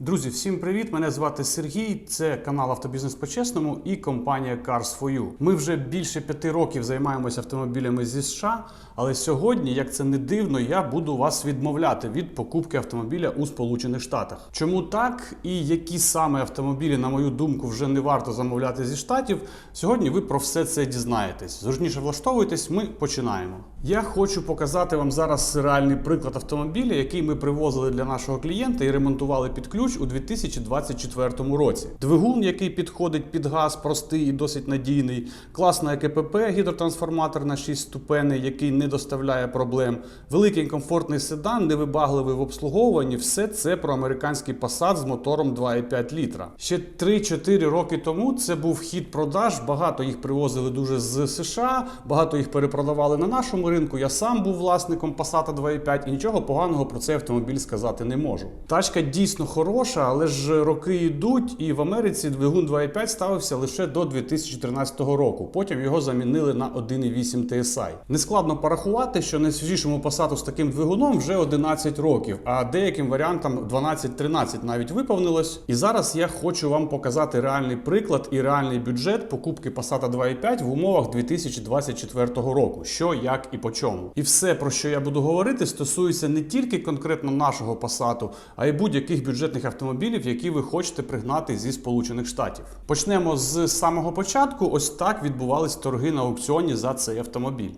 Друзі, всім привіт! Мене звати Сергій. Це канал Автобізнес по-чесному і компанія Cars4U. Ми вже більше п'яти років займаємося автомобілями зі США, але сьогодні, як це не дивно, я буду вас відмовляти від покупки автомобіля у Сполучених Штатах. Чому так і які саме автомобілі, на мою думку, вже не варто замовляти зі штатів? Сьогодні ви про все це дізнаєтесь. Зручніше влаштовуйтесь, ми починаємо. Я хочу показати вам зараз реальний приклад автомобіля, який ми привозили для нашого клієнта і ремонтували під ключ у 2024 році. Двигун, який підходить під газ, простий і досить надійний, класна КПП, гідротрансформатор на 6 ступеней, який не доставляє проблем, великий комфортний седан, невибагливий в обслуговуванні. Все це про американський Passat з мотором 2,5 літра. Ще 3-4 роки тому це був хід продаж. Багато їх привозили дуже з США, багато їх перепродавали на нашому ринку. Я сам був власником Passat 2,5 і нічого поганого про цей автомобіль сказати не можу. Тачка дійсно хороша, але ж роки йдуть, і в Америці двигун 2,5 ставився лише до 2013 року. Потім його замінили на 1,8 TSI. Нескладно порахувати, що найсвіжішому Passat з таким двигуном вже 11 років, а деяким варіантам 12-13 навіть виповнилось. І зараз я хочу вам показати реальний приклад і реальний бюджет покупки Passat 2,5 в умовах 2024 року. Що, як і по чому. І все, про що я буду говорити, стосується не тільки конкретно нашого Passat, а й будь-яких бюджетних автомобілів, які ви хочете пригнати зі Сполучених Штатів. Почнемо з самого початку. Ось так відбувались торги на аукціоні за цей автомобіль.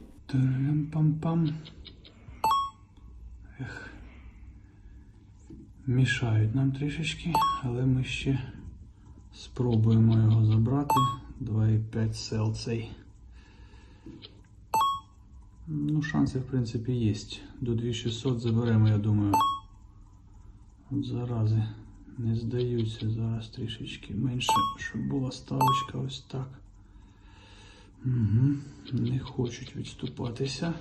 Ех. Мішають нам трішечки, але ми ще спробуємо його забрати. 2,5 сел цей. Ну, шанси, в принципі, є. До 2600 заберемо, я думаю. От зарази не здаються зараз трішечки менше, щоб була ставочка ось так. Угу. Не хочуть відступатися.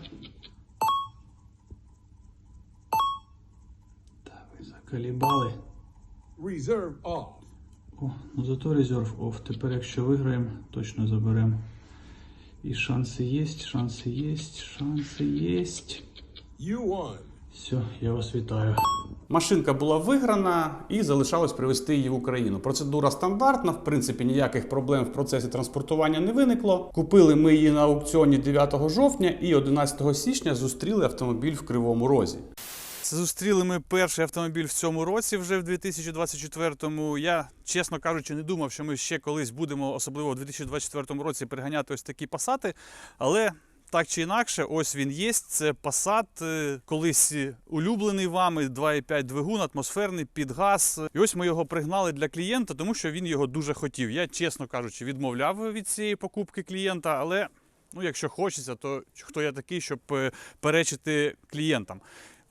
Та ви закалібали. Reserve off. О, ну зато резерв оф. Тепер, якщо виграємо, точно заберемо. І шанси є, шанси є, шанси є. You won. Все, я вас вітаю. Машинка була виграна і залишалось привезти її в Україну. Процедура стандартна, в принципі, ніяких проблем в процесі транспортування не виникло. Купили ми її на аукціоні 9 жовтня і 11 січня зустріли автомобіль в Кривому Розі. Зустріли ми перший автомобіль в цьому році, вже в 2024-му. Я, чесно кажучи, не думав, що ми ще колись будемо, особливо в 2024 році, переганяти ось такі пасати. Але так чи інакше, ось він є. Це Passat, е, колись улюблений вами, 2,5 двигун, атмосферний під газ. І ось ми його пригнали для клієнта, тому що він його дуже хотів. Я, чесно кажучи, відмовляв від цієї покупки клієнта, але ну, якщо хочеться, то хто я такий, щоб е, перечити клієнтам.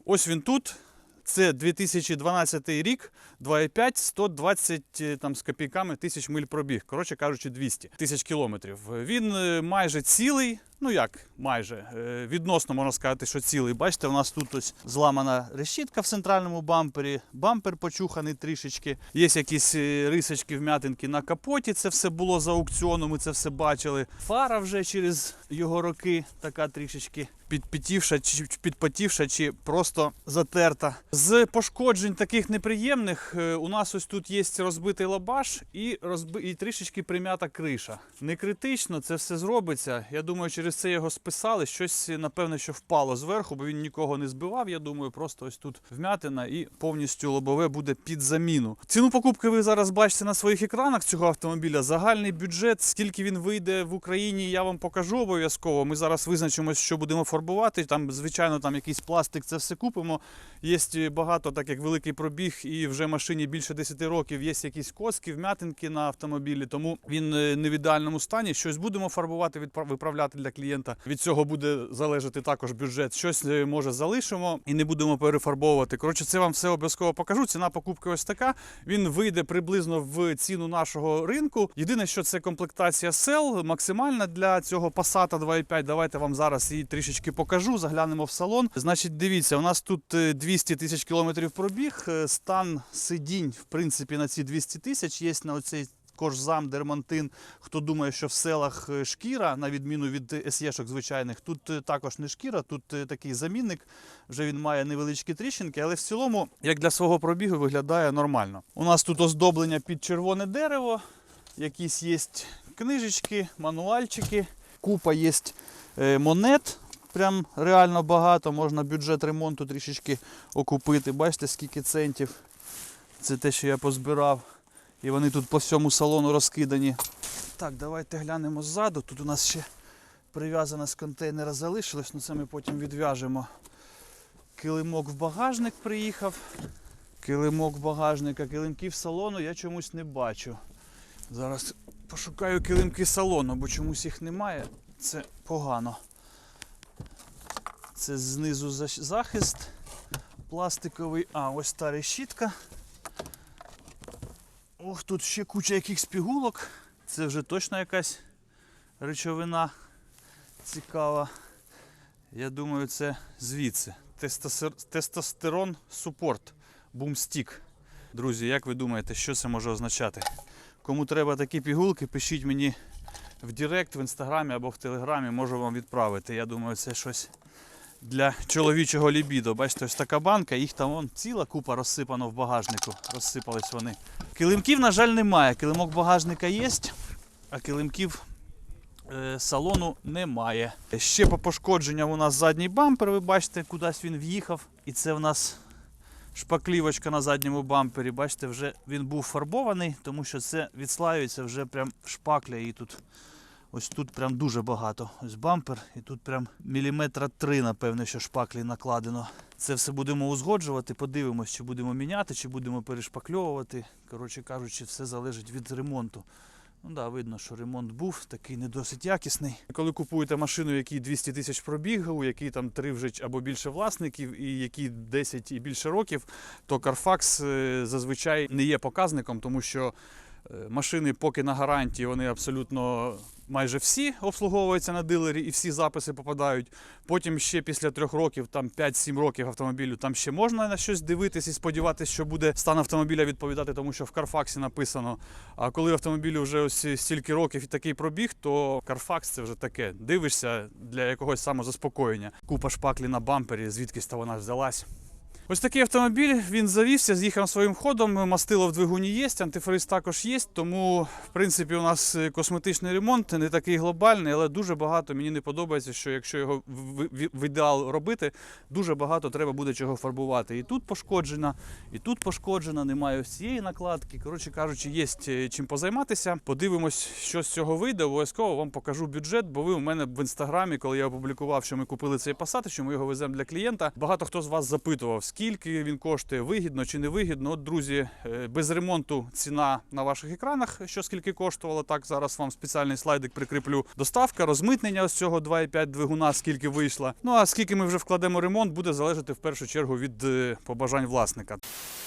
Ось він тут. Це 2012 рік, 2,5, 120 е, там з копійками тисяч миль пробіг. Коротше кажучи, 200 тисяч кілометрів. Він е, майже цілий. Ну як майже Е, відносно можна сказати, що цілий. Бачите, у нас тут ось зламана решітка в центральному бампері, бампер почуханий трішечки. Є якісь рисочки, вм'ятинки на капоті. Це все було за аукціону. Ми це все бачили. Фара вже через його роки така трішечки підпітівша, чи підпотівша, чи просто затерта. З пошкоджень таких неприємних е, у нас ось тут є розбитий лабаш і розби... і трішечки прим'ята криша. Не критично, це все зробиться. Я думаю, через це його списали. Щось, напевне, що впало зверху, бо він нікого не збивав. Я думаю, просто ось тут вмятина і повністю лобове буде під заміну. Ціну покупки ви зараз бачите на своїх екранах цього автомобіля. Загальний бюджет, скільки він вийде в Україні, я вам покажу обов'язково. Ми зараз визначимось, що будемо фарбувати. Там, звичайно, там якийсь пластик, це все купимо. Є багато, так як великий пробіг, і вже машині більше 10 років є якісь коски, вмятинки на автомобілі, тому він е, не в ідеальному стані. Щось будемо фарбувати, виправляти для клієнта. Від цього буде залежати також бюджет. Щось е, може залишимо і не будемо перефарбовувати. Коротше, це вам все обов'язково покажу. Ціна покупки ось така. Він вийде приблизно в ціну нашого ринку. Єдине, що це комплектація сел, максимальна для цього Passat 2.5. Давайте вам зараз її трішечки покажу. Заглянемо в салон. Значить, дивіться, у нас тут е, 200 тисяч кілометрів пробіг. Е, Стан сидінь, в принципі, на ці 200 тисяч є на оцей кожзам, дермантин. Хто думає, що в селах е, шкіра, на відміну від СЄшок звичайних, тут е, також не шкіра, тут е, такий замінник. Вже він має невеличкі тріщинки, але в цілому, як для свого пробігу, виглядає нормально. У нас тут оздоблення під червоне дерево, якісь є книжечки, мануальчики, купа є е, монет. Прям реально багато, можна бюджет ремонту трішечки окупити. Бачите, скільки центів. Це те, що я позбирав. І вони тут по всьому салону розкидані. Так, давайте глянемо ззаду. Тут у нас ще прив'язане з контейнера залишилось, але це ми потім відв'яжемо. Килимок в багажник приїхав. Килимок багажника, килимків салону я чомусь не бачу. Зараз пошукаю килимки салону, бо чомусь їх немає. Це погано. Це знизу захист пластиковий. А, ось та решітка. Ох, тут ще куча якихось пігулок. Це вже точно якась речовина цікава. Я думаю, це звідси. Тестостерон супорт. Бумстік. Друзі, як ви думаєте, що це може означати? Кому треба такі пігулки, пишіть мені в Директ, в інстаграмі або в телеграмі, можу вам відправити. Я думаю, це щось для чоловічого лібідо. Бачите, ось така банка, їх там вон ціла купа розсипано в багажнику. Розсипались вони. Килимків, на жаль, немає. Килимок багажника є, а килимків е, салону немає. Ще по пошкодженням у нас задній бампер, ви бачите, кудись він в'їхав. І це в нас шпаклівочка на задньому бампері. Бачите, вже він був фарбований, тому що це відслаюється вже прям шпакля і тут. Ось тут прям дуже багато. Ось бампер, і тут прям міліметра три, напевно, що шпаклі накладено. Це все будемо узгоджувати, подивимось, чи будемо міняти, чи будемо перешпакльовувати. Коротше кажучи, все залежить від ремонту. Ну да, видно, що ремонт був такий не досить якісний. Коли купуєте машину, якій 200 тисяч пробігу, у якій там три вже або більше власників, і якій 10 і більше років, то Carfax е, зазвичай не є показником, тому що е, машини поки на гарантії вони абсолютно майже всі обслуговуються на дилері і всі записи попадають. Потім ще після трьох років, там 5-7 років автомобілю, там ще можна на щось дивитись і сподіватися, що буде стан автомобіля відповідати, тому що в Carfax написано. А коли автомобілю вже ось стільки років і такий пробіг, то Carfax це вже таке. Дивишся для якогось самозаспокоєння. Купа шпаклі на бампері, звідкись та вона взялась. Ось такий автомобіль, він завівся, з'їхав своїм ходом, мастило в двигуні є, антифриз також є, тому в принципі у нас е, косметичний ремонт не такий глобальний, але дуже багато мені не подобається, що якщо його в, ідеал робити, дуже багато треба буде чого фарбувати. І тут пошкоджена, і тут пошкоджена, немає ось цієї накладки. Коротше кажучи, є е, чим позайматися. Подивимось, що з цього вийде. Обов'язково вам покажу бюджет, бо ви у мене в інстаграмі, коли я опублікував, що ми купили цей Passat, що ми його веземо для клієнта. Багато хто з вас запитував, скільки він коштує, вигідно чи не вигідно. От, друзі, е, без ремонту ціна на ваших екранах, що скільки коштувало. Так, зараз вам спеціальний слайдик прикріплю. Доставка, розмитнення ось цього 2,5 двигуна, скільки вийшло. Ну а скільки ми вже вкладемо ремонт, буде залежати в першу чергу від е, побажань власника.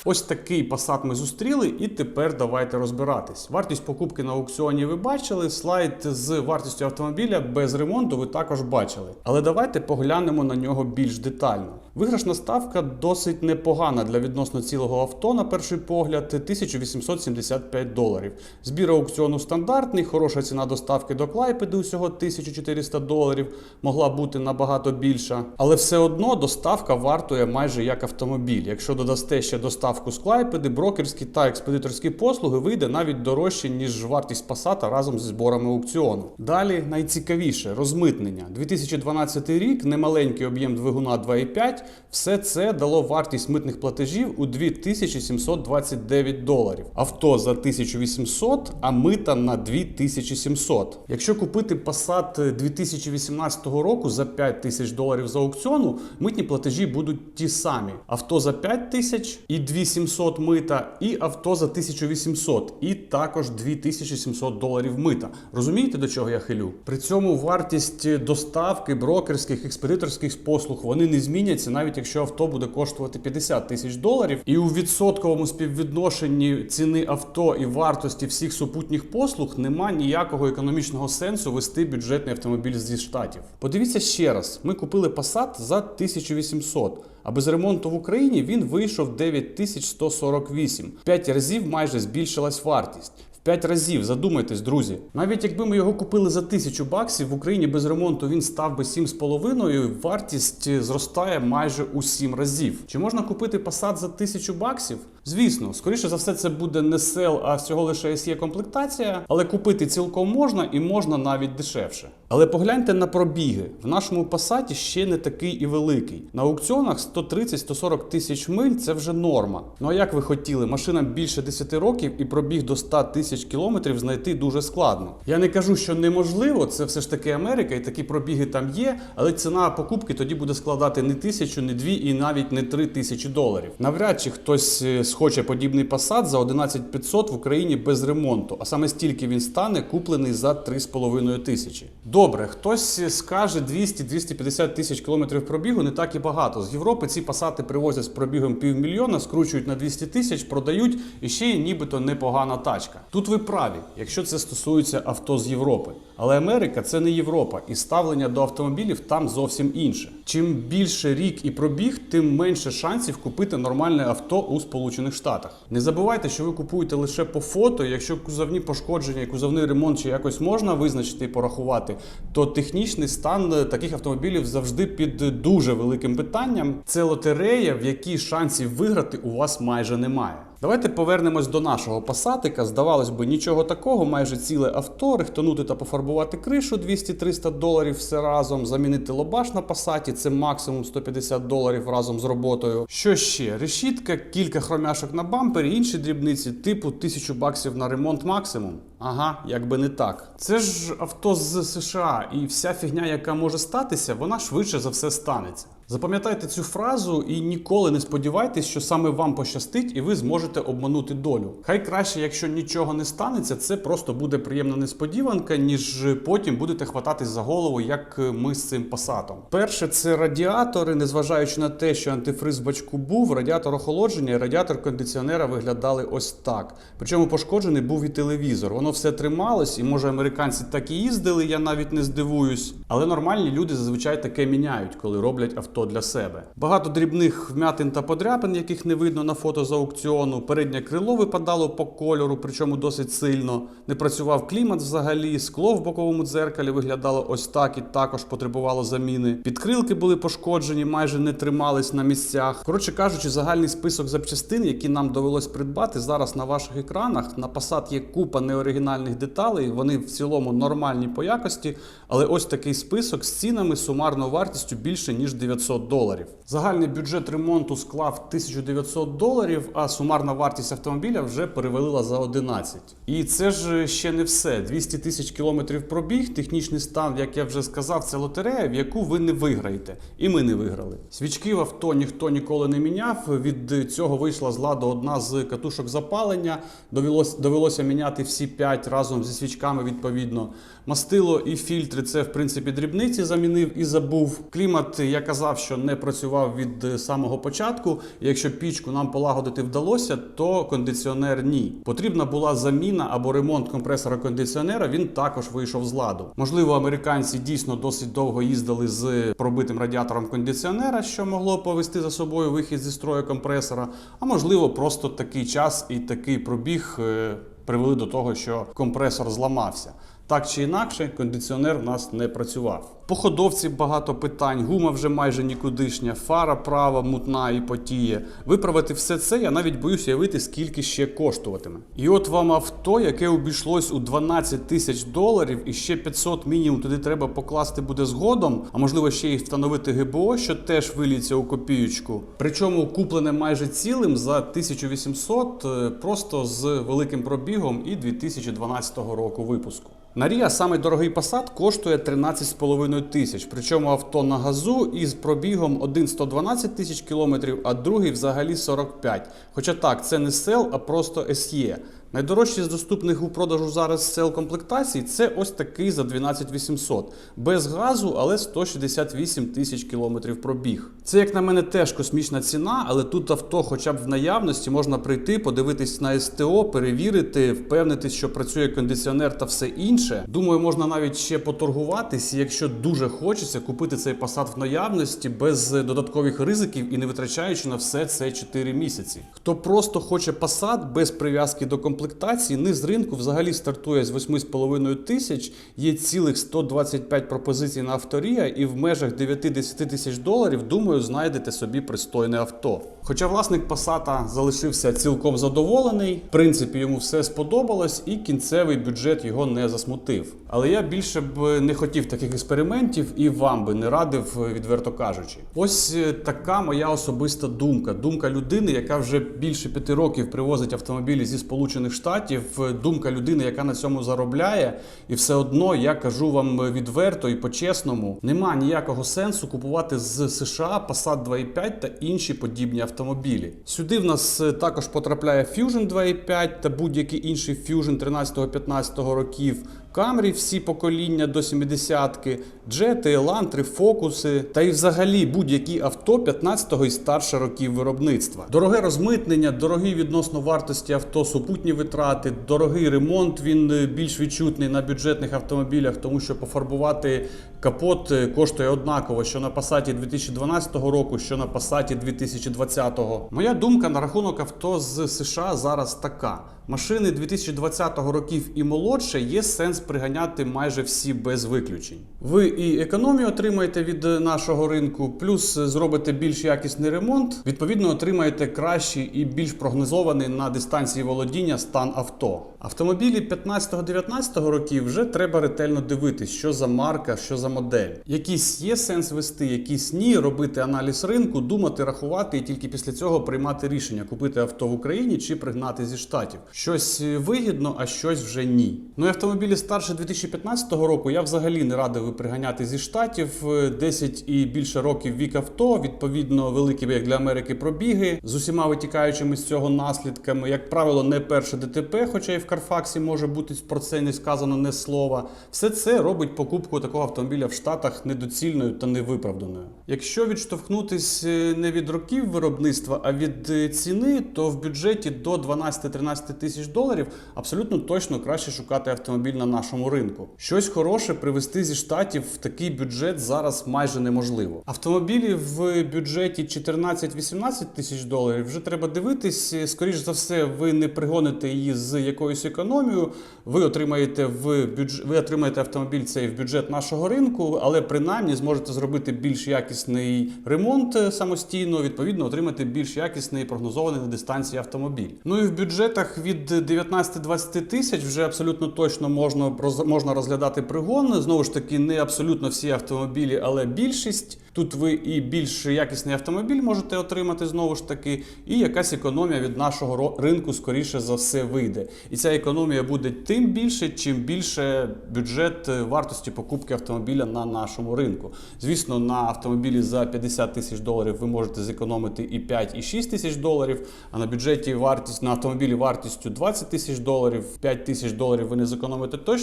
Ось такий Passat ми зустріли, і тепер давайте розбиратись. Вартість покупки на аукціоні ви бачили. Слайд з вартістю автомобіля без ремонту ви також бачили. Але давайте поглянемо на нього більш детально. Виграшна ставка досить непогана для відносно цілого авто, на перший погляд, 1875 доларів. Збір аукціону стандартний, хороша ціна доставки до Клайпеди усього 1400 доларів, могла бути набагато більша. Але все одно доставка вартує майже як автомобіль. Якщо додасте ще доставку з Клайпеди, брокерські та експедиторські послуги вийде навіть дорожче, ніж вартість Passat разом зі зборами аукціону. Далі найцікавіше розмитнення. 2012 рік, немаленький об'єм двигуна 2,5, все це дало вартість митних платежів у 2729 доларів. Авто за 1800, а мита на 2700. Якщо купити Passat 2018 року за 5000 доларів з аукціону, митні платежі будуть ті самі. Авто за 5000 і 2700 мита, і авто за 1800, і також 2700 доларів мита. Розумієте, до чого я хилю? При цьому вартість доставки брокерських експедиторських послуг вони не зміняться, навіть якщо авто буде коштувати 50 тисяч доларів. І у відсотковому співвідношенні ціни авто і вартості всіх супутніх послуг нема ніякого економічного сенсу вести бюджетний автомобіль зі штатів. Подивіться ще раз: ми купили Passat за 1800, а без ремонту в Україні він вийшов 9148. П'ять разів майже збільшилась вартість. 5 разів. Задумайтесь, друзі. Навіть якби ми його купили за тисячу баксів в Україні без ремонту, він став би 7,5, вартість зростає майже у 7 разів. Чи можна купити Passat за тисячу баксів? Звісно, скоріше за все, це буде не сел, а всього лише SE комплектація, але купити цілком можна і можна навіть дешевше. Але погляньте на пробіги. В нашому Passat ще не такий і великий. На аукціонах 130-140 тисяч миль це вже норма. Ну а як ви хотіли, машинам більше 10 років і пробіг до 100 тисяч кілометрів знайти дуже складно. Я не кажу, що неможливо, це все ж таки Америка, і такі пробіги там є, але ціна покупки тоді буде складати не тисячу, не дві і навіть не три тисячі доларів. Навряд чи хтось е, схоче подібний Passat за 11 500 в Україні без ремонту, а саме стільки він стане куплений за 3,5 тисячі. Добре, хтось скаже 200-250 тисяч кілометрів пробігу не так і багато. З Європи ці пасати привозять з пробігом півмільйона, скручують на 200 тисяч, продають і ще й нібито непогана тачка. Тут ви праві, якщо це стосується авто з Європи. Але Америка це не Європа, і ставлення до автомобілів там зовсім інше. Чим більше рік і пробіг, тим менше шансів купити нормальне авто у Сполучених Штатах. Не забувайте, що ви купуєте лише по фото. Якщо кузовні пошкодження кузовний ремонт чи якось можна визначити і порахувати, то технічний стан е, таких автомобілів завжди під дуже великим питанням. Це лотерея, в якій шансів виграти у вас майже немає. Давайте повернемось до нашого пасатика. Здавалось би, нічого такого, майже ціле авто, рихтонути та пофарбувати кришу 200-300 доларів все разом, замінити лобаш на пасаті, це максимум 150 доларів разом з роботою. Що ще? Решітка, кілька хромяшок на бампері, інші дрібниці, типу 1000 баксів на ремонт максимум. Ага, якби не так. Це ж авто з США, і вся фігня, яка може статися, вона швидше за все станеться. Запам'ятайте цю фразу і ніколи не сподівайтесь, що саме вам пощастить, і ви зможете обманути долю. Хай краще, якщо нічого не станеться, це просто буде приємна несподіванка, ніж потім будете хвататись за голову, як ми з цим пасатом. Перше, це радіатори, незважаючи на те, що антифриз в бачку був, радіатор охолодження і радіатор кондиціонера виглядали ось так. Причому пошкоджений був і телевізор. Воно все трималось, і може американці так і їздили, я навіть не здивуюсь. Але нормальні люди зазвичай таке міняють, коли роблять авто для себе. Багато дрібних вмятин та подряпин, яких не видно на фото з аукціону. Переднє крило випадало по кольору, причому досить сильно. Не працював клімат взагалі, скло в боковому дзеркалі виглядало ось так і також потребувало заміни. Підкрилки були пошкоджені, майже не тримались на місцях. Коротше кажучи, загальний список запчастин, які нам довелось придбати зараз на ваших екранах. На Passat є купа неоригінальних деталей. Вони в цілому нормальні по якості, але ось такий список з цінами сумарною вартістю більше ніж 900 доларів. Загальний бюджет ремонту склав 1900 доларів, а сумарна вартість автомобіля вже перевалила за 11. І це ж ще не все. 200 тисяч кілометрів пробіг, технічний стан, як я вже сказав, це лотерея, в яку ви не виграєте. І ми не виграли. Свічки в авто ніхто ніколи не міняв. Від цього вийшла з ладу одна з катушок запалення. Довелось, довелося міняти всі 5 разом зі свічками відповідно. Мастило і фільтри це в принципі дрібниці замінив і забув. Клімат я казав, що не працював від е, самого початку. Якщо пічку нам полагодити вдалося, то кондиціонер ні. Потрібна була заміна або ремонт компресора кондиціонера. Він також вийшов з ладу. Можливо, американці дійсно досить довго їздили з пробитим радіатором кондиціонера, що могло повести за собою вихід зі строю компресора. А можливо, просто такий час і такий пробіг е, привели до того, що компресор зламався. Так чи інакше, кондиціонер в нас не працював. По ходовці багато питань, гума вже майже нікудишня, фара права, мутна і потіє. Виправити все це я навіть боюсь уявити, скільки ще коштуватиме. І от вам авто, яке обійшлось у 12 тисяч доларів, і ще 500 мінімум туди треба покласти буде згодом, а можливо ще й встановити ГБО, що теж виліться у копіючку. Причому куплене майже цілим за 1800, е, просто з великим пробігом і 2012 року випуску. На Ріа самий дорогий Passat коштує 13,5 тисяч. Причому авто на газу із пробігом один 112 тисяч кілометрів, а другий взагалі 45. Хоча так, це не сел, а просто SE. Найдорожчий з доступних у продажу зараз сел комплектацій це ось такий за 12 800. Без газу, але 168 тисяч кілометрів пробіг. Це, як на мене, теж космічна ціна, але тут авто, хоча б в наявності, можна прийти, подивитись на СТО, перевірити, впевнитись, що працює кондиціонер та все інше. Думаю, можна навіть ще поторгуватись, якщо дуже хочеться купити цей Passat в наявності без додаткових ризиків і не витрачаючи на все це 4 місяці. Хто просто хоче Passat без прив'язки до комплектації, комплектації низ ринку взагалі стартує з 8,5 тисяч. Є цілих 125 пропозицій на авторія, і в межах 9-10 тисяч доларів, думаю, знайдете собі пристойне авто. Хоча власник Passat залишився цілком задоволений, в принципі, йому все сподобалось, і кінцевий бюджет його не засмутив. Але я більше б не хотів таких експериментів і вам би не радив, відверто кажучи. Ось е, така моя особиста думка. Думка людини, яка вже більше п'яти років привозить автомобілі зі Сполучених Штатів. е, Думка людини, яка на цьому заробляє, і все одно я кажу вам відверто і по-чесному: нема ніякого сенсу купувати з США Passat 2.5 та інші подібні автомобілі. Сюди в нас е, також потрапляє Fusion 2.5 та будь-який інший Fusion 13-15 років. Камрі всі покоління до 70-ки, джети, елантри, фокуси та й взагалі будь-які авто 15-го і старше років виробництва. Дороге розмитнення, дорогі відносно вартості авто, супутні витрати, дорогий ремонт. Він е, більш відчутний на бюджетних автомобілях, тому що пофарбувати капот е, коштує однаково, що на Passat 2012 року, що на Passat 2020. Моя думка на рахунок авто з США зараз така. Машини 2020 років і молодше є сенс приганяти майже всі без виключень. Ви і економію отримаєте від нашого ринку, плюс зробите більш якісний ремонт. Відповідно, отримаєте кращий і більш прогнозований на дистанції володіння стан авто. Автомобілі 15-19 років вже треба ретельно дивитись, що за марка, що за модель. Якісь є сенс вести, якісь ні, робити аналіз ринку, думати, рахувати і тільки після цього приймати рішення, купити авто в Україні чи пригнати зі штатів. Щось е, вигідно, а щось вже ні. Ну і автомобілі старше 2015 року я взагалі не радив приганяти зі штатів. Е, 10 і більше років вік авто, відповідно, великі як для Америки пробіги з усіма витікаючими з цього наслідками. Як правило, не перше ДТП, хоча і в Карфаксі може бути про це не сказано не слова. Все це робить покупку такого автомобіля в Штатах недоцільною та невиправданою. Якщо відштовхнутись е, не від років виробництва, а від е, ціни, то в бюджеті до 12-13 тисяч доларів абсолютно точно краще шукати автомобіль на нашому ринку. Щось хороше привезти зі штатів в такий бюджет зараз майже неможливо. Автомобілі в бюджеті 14-18 тисяч доларів вже треба дивитись. Скоріш за все, ви не пригоните її з якоюсь економією. Ви отримаєте в бюдж... ви отримаєте автомобіль цей в бюджет нашого ринку, але принаймні зможете зробити більш якісний ремонт е, самостійно, відповідно, отримати більш якісний прогнозований на дистанції автомобіль. Ну і в бюджетах від 19-20 тисяч вже абсолютно точно можна роз- можна розглядати пригон. Знову ж таки, не абсолютно всі автомобілі, але більшість. Тут ви і більш якісний автомобіль можете отримати знову ж таки, і якась економія від нашого ринку скоріше за все вийде. І ця економія буде тим більше, чим більше бюджет е, вартості покупки автомобіля на нашому ринку. Звісно, на автомобілі за 50 тисяч доларів ви можете зекономити і 5, і 6 тисяч доларів. А на бюджеті вартість на автомобілі вартістю 20 тисяч доларів, 5 тисяч доларів ви не зекономите точно,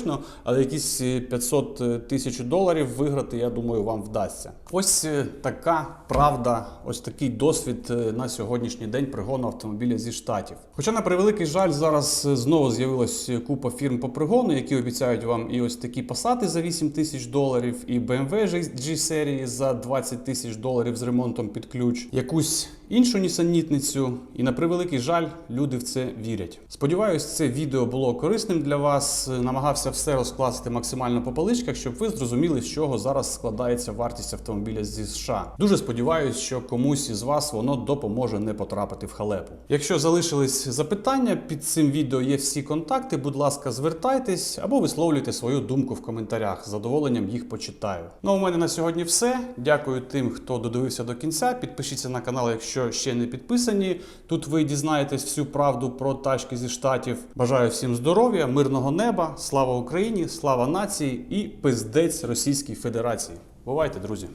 але якісь е, 500 тисяч доларів виграти, я думаю, вам вдасться. Ось е, така правда, ось такий досвід е, на сьогоднішній день пригону автомобіля зі штатів. Хоча на превеликий жаль, зараз е, знову з'явилась купа фірм по пригону, які обіцяють вам і ось такі пасати за 8 тисяч доларів, і BMW G-серії за 20 тисяч доларів з ремонтом під ключ, якусь іншу нісенітницю. І на превеликий жаль, люди в це вірять. Сподіваюсь, це відео було корисним для вас. Намагався все розкласти максимально по поличках, щоб ви зрозуміли, з чого зараз складається вартість автомобіля зі США. Дуже сподіваюсь, що комусь із вас воно допоможе не потрапити в халепу. Якщо залишились запитання, під цим відео є всі контакти. Будь ласка, звертайтесь або висловлюйте свою думку в коментарях. З задоволенням їх почитаю. Ну а у мене на сьогодні все. Дякую тим, хто додивився до кінця. Підпишіться на канал, якщо ще не підписані. Тут ви дізнаєтесь всю правду про тачки зі штатів. Бажаю всім здоров'я, мирного неба, Україні, слава нації і пиздець Російській Федерації. Бувайте, друзі!